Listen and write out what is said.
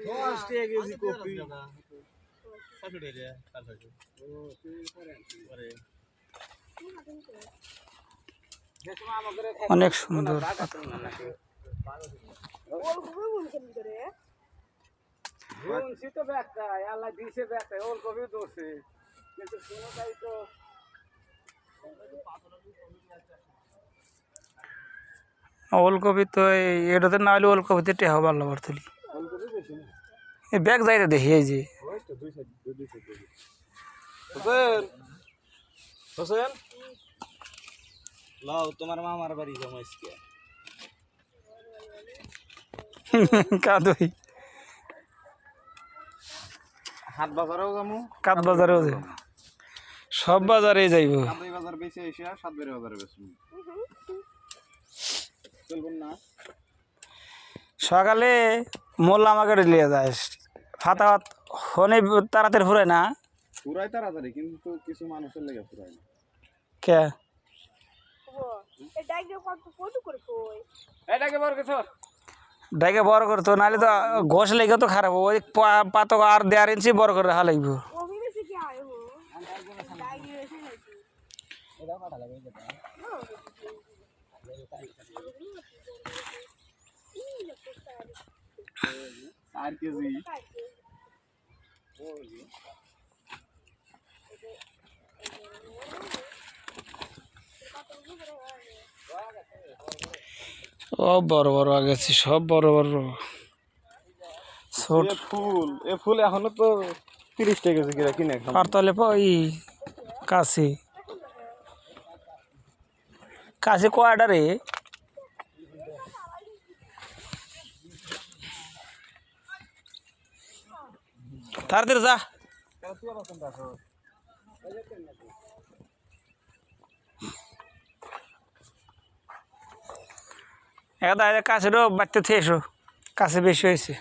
দশ টাকা KG copy অনেক সুন্দর শুনছি তো ব্যাগটাই আল্লাহ দিছে ব্যাগটাই ওর কবি দোষে কিন্তু কোনোটাই তো ওলকপি তো এটাতে না হলে ওলকপিতে টেহা ভালো না এই ব্যাগ যাইতে দেখি এই যে। ওই তো দুই সাইড দুই সাইড হোসেন হোসেন। লাও তোমার মামার বাড়ি জমাইছে কাদই। হাট বাজারেও যাব। কাত বাজারেও যাইব সব বাজারে যাইব। বাজার এসে বাজারে সকালে মোল্লা আমাকে লিয়ে যায় ফাতা হনে তাড়াতাড়ি ফুরায় না। পুরাই তাড়াতাড়ি কিন্তু কিছু মানুষের লেগে পুরাই না। কে? বড় ডাইকে বড় করতো নাহলে তো ঘষ লেগে তো খারাপ ওই পাতক আর দেড় ইঞ্চি বড় করে রাখা লাগবে। চার কেজি সব বড় বড় আগেছি সব বড় বড়। ছোট। ফুল এ ফুল এখনও তো তিরিশ টাকা কেজি কিনে আর তাহলে ওই কাশি কয়টা তাড়াতাড়ি যা। এটা কাছেরও বাড়তে থেকে এসো কাছে বেশি হয়েছে।